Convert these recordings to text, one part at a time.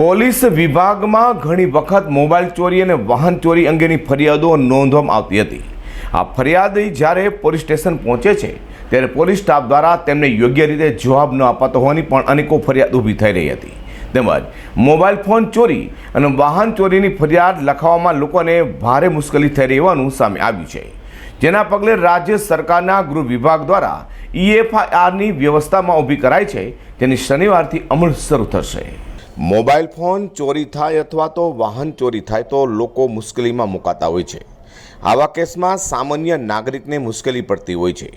Police વિભાગમાં ઘણી વખત મોબાઈલ ચોરી અને વાહન ચોરી અંગેની ફરિયાદો નોંધવામાં આવતી હતી. આ ફરિયાદી જ્યારે પોલીસ સ્ટેશન પહોંચે છે, ત્યારે પોલીસ સ્ટાફ દ્વારા તેમને યોગ્ય રીતે જવાબ ન અપાતો હોવાની પણ અનેકો ફરિયાદ ઊભી થઈ રહી હતી. તેમજ મોબાઈલ ફોન ચોરી અને વાહન ચોરીની ફરિયાદ લખાવવામાં લોકોને ભારે મુશ્કેલી થઈ રહી હોવાનું સામે આવ્યું છે. જેના પગલે રાજ્ય સરકારના ગૃહ વિભાગ દ્વારા ઈએફઆઈઆરની વ્યવસ્થામાં ઊભી કરાઈ છે. તેની શનિવારથી અમલ શરૂ થશે. મોબાઈલ ફોન ચોરી થાય અથવા તો વાહન ચોરી થાય તો લોકો મુશ્કેલીમાં મુકાતા હોય છે. આવા કેસમાં સામાન્ય નાગરિકને મુશ્કેલી પડતી હોય છે.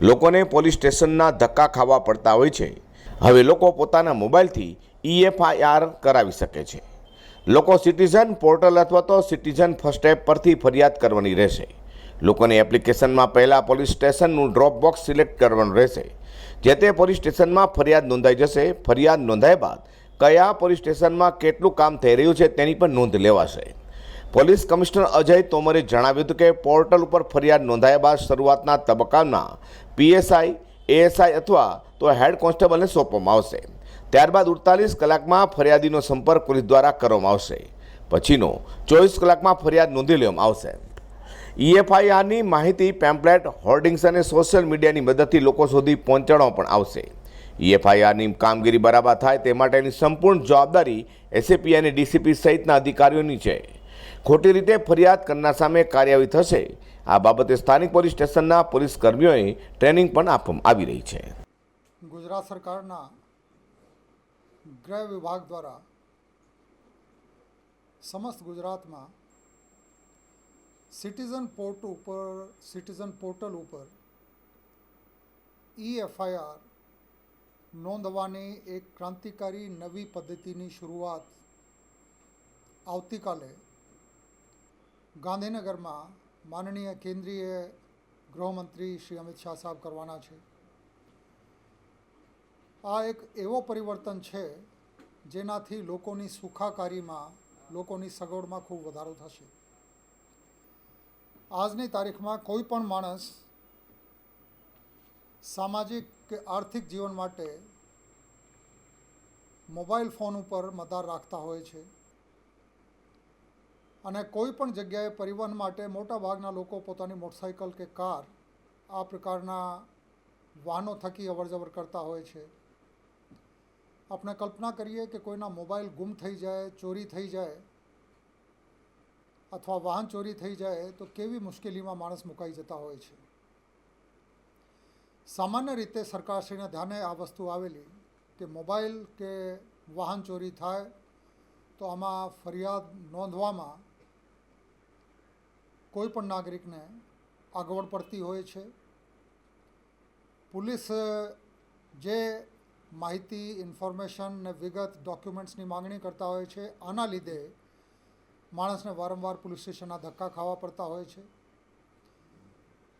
લોકોને પોલીસ સ્ટેશનના ધક્કા ખાવા પડતા હોય છે. હવે લોકો પોતાના મોબાઈલથી ઈએફઆઈઆર કરાવી શકે છે. લોકો સિટીઝન પોર્ટલ અથવા તો સિટીઝન ફર્સ્ટ એપ પરથી ફરિયાદ કરવાની રહેશે. લોકોને એપ્લિકેશનમાં પહેલાં પોલીસ સ્ટેશનનું ડ્રોપ બોક્સ સિલેક્ટ કરવાનું રહેશે. જે તે પોલીસ સ્ટેશનમાં ફરિયાદ નોંધાઈ જશે. ફરિયાદ નોંધાયા બાદ કયા પોલીસ સ્ટેશનમાં કેટલું કામ થઈ રહ્યું છે તેની પણ નોંધ લેવાશે. પોલીસ કમિશનર અજય તોમરે જણાવ્યું હતું કે પોર્ટલ ઉપર ફરિયાદ નોંધાયા બાદ શરૂઆતના તબક્કાના પીએસઆઈ, એએસઆઈ અથવા તો હેડ કોન્સ્ટેબલને સોંપવામાં આવશે. ત્યારબાદ ઉડતાલીસ કલાકમાં ફરિયાદીનો સંપર્ક પોલીસ દ્વારા કરવામાં આવશે. પછીનો ચોવીસ કલાકમાં ફરિયાદ નોંધી લેવામાં આવશે. ઈએફઆઈઆરની માહિતી, પેમ્પલેટ, હોર્ડિંગ્સ અને સોશિયલ મીડિયાની મદદથી લોકો સુધી પહોંચાડવામાં પણ આવશે. ઈએફઆઈઆરની કામગીરી બરાબર થાય તે માટેની સંપૂર્ણ જવાબદારી એસએપી અને ડીસીપી સહિતના અધિકારીઓની છે. ખોટી રીતે ફરિયાદ કરનાર સામે કાર્યવાહી થશે. આ બાબતે સ્થાનિક પોલીસ સ્ટેશનના પોલીસ કર્મીઓએ ટ્રેનિંગ પણ આપવામાં આવી રહી છે. ગુજરાત સરકારના ગૃહ વિભાગ દ્વારા સમસ્ત ગુજરાતમાં સિટીઝન પોર્ટ ઉપર, સિટીઝન પોર્ટલ ઉપર ઈ એફઆઈઆર નોંધવાની એક ક્રાંતિકારી નવી પદ્ધતિની શરૂઆત આવતીકાલે ગાંધીનગરમાં માનનીય કેન્દ્રીય ગૃહમંત્રી શ્રી અમિત શાહ સાહેબ કરવાના છે. આ એક એવો પરિવર્તન છે જેનાથી લોકોની સુખાકારીમાં, લોકોની સગવડમાં ખૂબ વધારો થશે. આજની તારીખમાં કોઈ પણ માણસ સામાજિક કે આર્થિક જીવન માટે મોબાઈલ ફોન ઉપર મદાર રાખતા હોય છે. અને કોઈ પણ જગ્યાએ પરિવહન માટે મોટાભાગના લોકો પોતાની મોટરસાઇકલ કે કાર આ પ્રકારના વાહનો થકી અવરજવર કરતા હોય છે. આપણે કલ્પના કરીએ કે કોઈના મોબાઈલ ગુમ થઈ જાય, ચોરી થઈ જાય અથવા વાહન ચોરી થઈ જાય તો કેવી મુશ્કેલીમાં માણસ મુકાઈ જતા હોય છે. સામાન્ય રીતે સરકારશ્રીના ધ્યાને આ વસ્તુ આવેલી કે મોબાઈલ કે વાહન ચોરી થાય, તો આમાં ફરિયાદ નોંધવામાં કોઈ પણ નાગરિકને આગવડ પડતી હોય છે. પોલીસ જે માહિતી, ઇન્ફોર્મેશન ને વિગત ડોક્યુમેન્ટ્સની માંગણી કરતા હોય છે, આના લીધે માણસને વારંવાર પોલીસ સ્ટેશનના ધક્કા ખાવા પડતા હોય છે.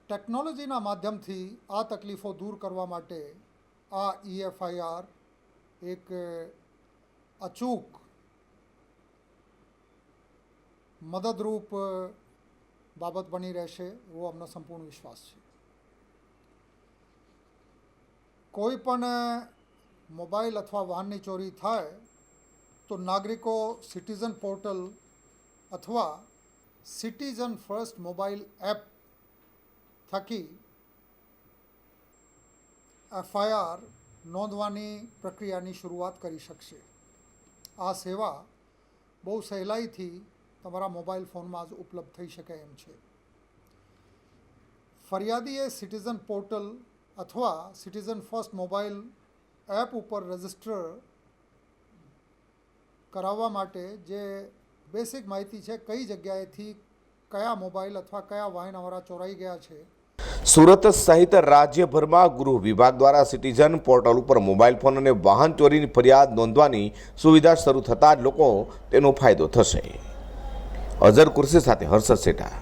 ટેકનોલોજીના માધ્યમથી આ તકલીફો દૂર કરવા માટે આ ઈએફઆઈઆર એક અચૂક, મદદરૂપ બાબત બની રહેશે એવો અમને સંપૂર્ણ વિશ્વાસ છે. કોઈ પણ મોબાઈલ અથવા વાહનની ચોરી થાય, તો નાગરિકો સિટીઝન પોર્ટલ અથવા સિટીઝન ફર્સ્ટ મોબાઈલ એપ થકી એફઆઈઆર નોંધવાની પ્રક્રિયાની શરૂઆત કરી શકશે. આ સેવા બહુ સહેલાઈથી તમારા મોબાઈલ ફોનમાં જ ઉપલબ્ધ થઈ શકે એમ છે. ફરિયાદીએ સિટીઝન પોર્ટલ અથવા સિટીઝન ફર્સ્ટ મોબાઈલ એપ ઉપર રજિસ્ટર કરાવવા માટે જે બેસિક માહિતી છે, કઈ જગ્યાએથી કયા મોબાઈલ અથવા કયા વાહન અમારા ચોરાઈ ગયા છે સુરત સહિત રાજ્યભરમાં ગૃહ વિભાગ દ્વારા સિટીઝન પોર્ટલ ઉપર મોબાઈલ ફોન અને વાહન ચોરીની ફરિયાદ નોંધવાની સુવિધા શરૂ થતાં જ લોકો તેનો ફાયદો થશે. અઝર કુર્સી સાથે હર્ષદ સેઠા.